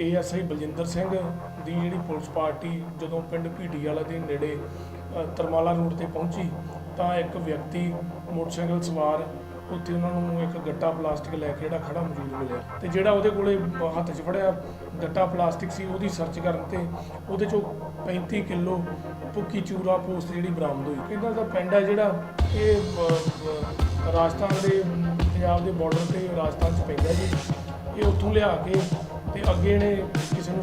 ASI Baljinder Singh ਦੀ ਜਿਹੜੀ police party ਜਦੋਂ ਪਿੰਡ ਭੀੜੀ ਵਾਲਾ ਦੇ ਨੇੜੇ ਤਰਮਾਲਾ ਰੋਡ ਤੇ ਪਹੁੰਚੀ, ਤਾਂ ਇੱਕ ਵਿਅਕਤੀ ਮੋਟਰਸਾਈਕਲ ਸਵਾਰ ਉੱਥੇ ਉਹਨਾਂ ਨੂੰ ਇੱਕ ਗੱਟਾ ਪਲਾਸਟਿਕ ਲੈ ਕੇ ਜਿਹੜਾ ਖੜਾ ਮੌਜੂਦ ਮਿਲਿਆ ਤੇ ਜਿਹੜਾ ਉਹਦੇ ਕੋਲੇ ਹੱਥ 'ਚ ਫੜਿਆ ਗੱਟਾ ਪਲਾਸਟਿਕ ਸੀ, ਉਹਦੀ ਸਰਚ ਕਰਨ ਤੇ ਉਹਦੇ ਚੋਂ 35 ਕਿਲੋ ਭੁੱਕੀ ਚੂਰਾ ਪੋਸਟ ਜਿਹੜੀ ਬਰਾਮਦ ਹੋਈ। ਕਹਿੰਦਾ ਦਾ ਪਿੰਡ ਹੈ ਜਿਹੜਾ ਇਹ ਰਾਜਸਥਾਨ ਦੇ, ਪੰਜਾਬ ਦੇ ਬਾਰਡਰ ਤੇ ਰਾਜਸਥਾਨ 'ਚ ਪੈਂਦਾ ਜੀ। ਇਹ ਉੱਥੋਂ ਲਿਆ ਕੇ ਤੇ ਅੱਗੇ ਇਹਨੇ ਕਿਸੇ ਨੂੰ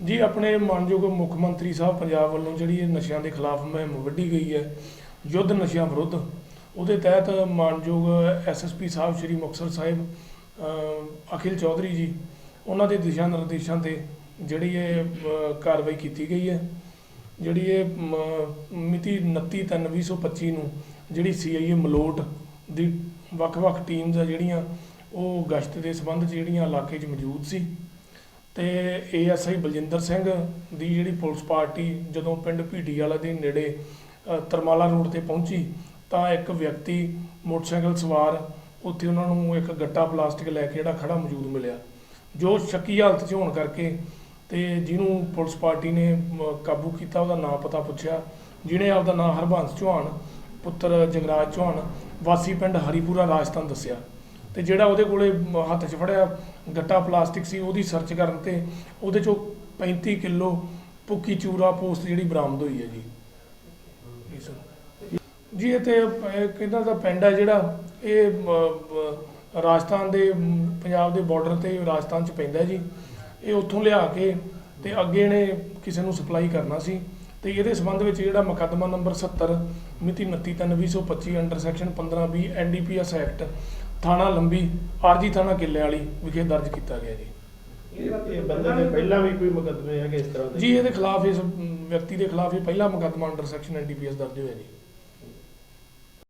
ਜੀ, ਆਪਣੇ ਮਾਨਯੋਗ ਮੁੱਖ ਮੰਤਰੀ ਸਾਹਿਬ ਪੰਜਾਬ ਵੱਲੋਂ ਜਿਹੜੀ ਇਹ ਨਸ਼ਿਆਂ ਦੇ ਖਿਲਾਫ ਮੁਹਿੰਮ ਵੱਢੀ ਗਈ ਹੈ, ਯੁੱਧ ਨਸ਼ਿਆਂ ਵਿਰੁੱਧ, ਉਹਦੇ ਤਹਿਤ ਮਾਨਯੋਗ S S P Sahib Sri Muktsar Sahib Akhil Chaudhary ji ਉਹਨਾਂ ਦੇ ਦਿਸ਼ਾ ਨਿਰਦੇਸ਼ਾਂ ਤੇ ਜਿਹੜੀ ਇਹ ਅ, ਕਾਰਵਾਈ ਕੀਤੀ ਗਈ ਹੈ। ਜਿਹੜੀ ਇਹ ਮ, ਮਿਤੀ 29/3/2025 ਨੂੰ ਜਿਹੜੀ ਸੀਆਈਏ ਮਲੋਟ ਦੀ ਵੱਖ-ਵੱਖ ਟੀਮਸ ਆ ਜਿਹੜੀਆਂ ਉਹ ਗਸ਼ਤ ਦੇ ਸੰਬੰਧ 'ਚ ਜਿਹੜੀਆਂ ਇਲਾਕੇ 'ਚ ਮੌਜੂਦ ਸੀ ਤੇ ਏਐਸਆਈ ਬਲਜਿੰਦਰ ਸਿੰਘ ਦੀ ਜਿਹੜੀ ਪੁਲਿਸ ਪਾਰਟੀ ਜਦੋਂ ਪਿੰਡ ਭੀਟੀ ਵਾਲਾ ਦੇ ਨੇੜੇ ਅ, ਤਰਮਾਲਾ ਰੋਡ ਤੇ ਪਹੁੰਚੀ ਤਾਂ ਇੱਕ ਵਿਅਕਤੀ ਮੋਟਰਸਾਈਕਲ ਸਵਾਰ ਉੱਥੇ ਉਹਨਾਂ ਨੂੰ ਇੱਕ ਗੱਟਾ ਪਲਾਸਟਿਕ ਲੈ ਕੇ ਜਿਹੜਾ ਖੜਾ ਮੌਜੂਦ ਮਿਲਿਆ। ਜੋ ਸ਼ੱਕੀ ਹਾਲਤ 'ਚ ਹੋਣ ਕਰਕੇ ਤੇ ਜਿਹਨੂੰ ਪੁਲਿਸ ਪਾਰਟੀ ਨੇ ਮ, ਕਾਬੂ ਕੀਤਾ ਉਹਦਾ ਨਾਂ ਪਤਾ ਪੁੱਛਿਆ ਜਿਹਨੇ ਆਪਦਾ ਨਾਂ ਹਰਬੰਸ ਚੌਹਾਨ ਪੁੱਤਰ ਜਗਰਾਜ ਚੌਹਾਨ ਵਾਸੀ ਪਿੰਡ ਹਰੀਪੁਰਾ ਰਾਜਸਥਾਨ ਦੱਸਿਆ। ਤੇ ਜਿਹੜਾ ਉਹਦੇ ਕੋਲੇ ਮ- ਹੱਥ 'ਚ ਫੜਿਆ ਗੱਟਾ ਪਲਾਸਟਿਕ ਸੀ ਉਹਦੀ ਸਰਚ ਕਰਨ ਤੇ ਉਹਦੇ ਚੋਂ 35 ਕਿਲੋ ਭੁੱਕੀ ਚੂਰਾ ਪੋਸਟ ਜਿਹੜੀ ਬਰਾਮਦ ਹੋਈ ਹੈ ਜੀ। ਜੀ ਸਰ ਜੀ ਇਹ ਤੇ ਇਹ ਕਹਿੰਦਾ ਦਾ ਪਿੰਡ ਹੈ ਜਿਹੜਾ ਇਹ ਮ, ਮ, ਰਾਜਸਥਾਨ ਦੇ ਪੰਜਾਬ ਦੇ ਬਾਰਡਰ ਤੇ ਰਾਜਸਥਾਨ ਚ ਪੈਂਦਾ ਜੀ। ਇਹ ਉੱਥੋਂ ਲਿਆ ਕੇ ਤੇ ਅੱਗੇ ਨੇ ਕਿਸੇ ਨੂੰ ਸਪਲਾਈ ਕਰਨਾ ਸੀ। ਤੇ ਇਹਦੇ ਸੰਬੰਧ ਵਿੱਚ ਜਿਹੜਾ ਮੁਕੱਦਮਾ ਨੰਬਰ 70 ਮਿਤੀ 29/3/2025 under section 15 B N D P S act ਥਾਣਾ ਲੰਬੀ ਆਰਜੀ ਥਾਣਾ ਕਿੱਲੇ ਵਾਲੀ ਵਿਖੇ ਦਰਜ ਕੀਤਾ ਗਿਆ ਜੀ। ਇਹ ਬੰਦੇ ਦੇ ਪਹਿਲਾਂ ਵੀ ਕੋਈ ਮੁਕੱਦਮੇ ਹੈਗੇ ਇਸ ਤਰ੍ਹਾਂ ਦੇ? ਜੀ ਇਹਦੇ ਖਿਲਾਫ ਇਸ ਵਿਅਕਤੀ ਦੇ ਖਿਲਾਫ ਇਹ ਪਹਿਲਾ ਮੁਕੱਦਮਾ ਅੰਡਰ ਸੈਕਸ਼ਨ ਐਨਡੀਪੀਐਸ ਦਰਜ ਹੋਇਆ ਜੀ।